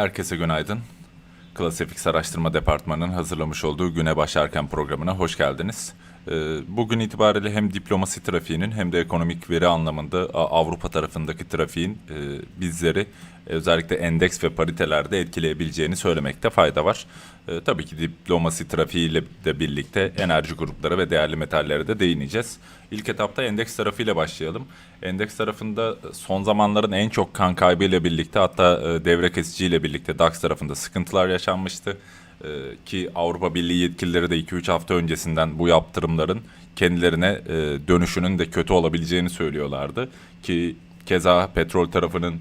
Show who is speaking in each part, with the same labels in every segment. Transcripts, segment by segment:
Speaker 1: Herkese günaydın. Klasifix Araştırma Departmanı'nın hazırlamış olduğu Güne Başlarken programına hoş geldiniz. Ee, Bugün itibariyle hem diplomasi trafiğinin hem de ekonomik veri anlamında Avrupa tarafındaki trafiğin e, bizleri e, özellikle endeks ve paritelerde etkileyebileceğini söylemekte fayda var. E, Tabii ki diplomasi trafiğiyle de birlikte enerji grupları ve değerli metallere de değineceğiz. İlk etapta endeks tarafıyla başlayalım. Endeks tarafında son zamanların en çok kan kaybıyla birlikte hatta devre kesiciyle birlikte DAX tarafında sıkıntılar yaşanmıştı. E, Ki Avrupa Birliği yetkilileri de 2-3 hafta öncesinden bu yaptırımların kendilerine e, dönüşünün de kötü olabileceğini söylüyorlardı. Ki keza petrol tarafının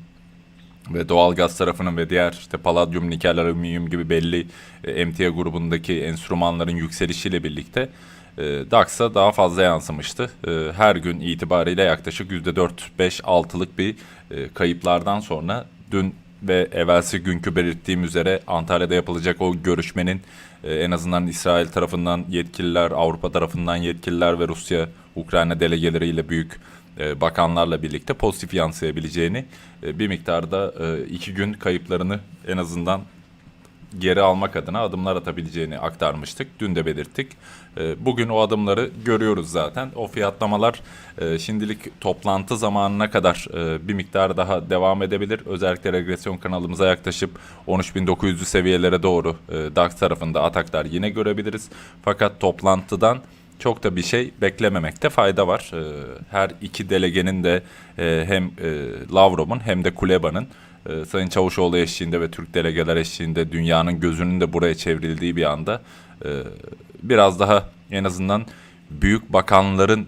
Speaker 1: ve doğalgaz tarafının ve diğer işte paladyum, nikel, alüminyum gibi belli e, emtia grubundaki enstrümanların yükselişiyle birlikte e, DAX'a daha fazla yansımıştı. Her gün itibariyle yaklaşık %4-5-6'lık bir kayıplardan sonra dün ve evvelsi günkü belirttiğim üzere Antalya'da yapılacak o görüşmenin e, en azından İsrail tarafından yetkililer, Avrupa tarafından yetkililer ve Rusya, Ukrayna delegeleriyle büyük e, bakanlarla birlikte pozitif yansıyabileceğini e, bir miktarda e, iki gün kayıplarını en azından geri almak adına adımlar atabileceğini aktarmıştık. Dün de belirttik. E, Bugün o adımları görüyoruz zaten. O fiyatlamalar e, şimdilik toplantı zamanına kadar e, bir miktar daha devam edebilir. Özellikle regresyon kanalımıza yaklaşıp 13.900'lü seviyelere doğru e, DAX tarafında ataklar yine görebiliriz. Fakat toplantıdan çok da bir şey beklememekte fayda var. Ee, Her iki delegenin de hem Lavrov'un hem de Kuleba'nın e, Sayın Çavuşoğlu eşliğinde ve Türk delegeler eşliğinde dünyanın gözünün de buraya çevrildiği bir anda e, biraz daha en azından büyük bakanların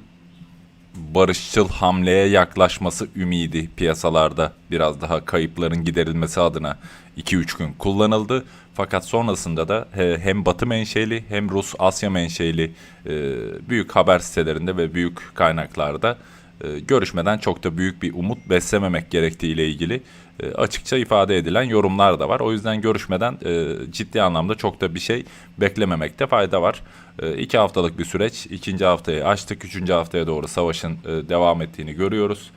Speaker 1: barışçıl hamleye yaklaşması ümidi piyasalarda biraz daha kayıpların giderilmesi adına 2-3 gün kullanıldı. Fakat sonrasında da he- hem Batı menşeli hem Rus Asya menşeli e, büyük haber sitelerinde ve büyük kaynaklarda e, görüşmeden çok da büyük bir umut beslememek gerektiği ile ilgili e, açıkça ifade edilen yorumlar da var. O yüzden görüşmeden e, ciddi anlamda çok da bir şey beklememekte fayda var. E, iki haftalık bir süreç. İkinci haftayı açtık. Üçüncü haftaya doğru savaşın e, devam ettiğini görüyoruz.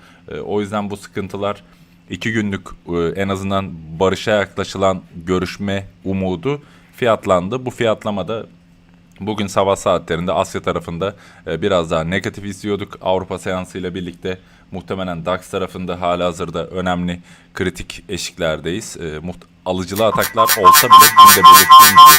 Speaker 1: O yüzden bu sıkıntılar iki günlük en azından barışa yaklaşılan görüşme umudu fiyatlandı. Bu fiyatlamada Bugün sabah saatlerinde Asya tarafında e, biraz daha negatif izliyorduk. Avrupa seansı ile birlikte muhtemelen DAX tarafında hala hazırda önemli kritik eşiklerdeyiz. E, alıcılı ataklar olsa bile dün de belirttiğim gibi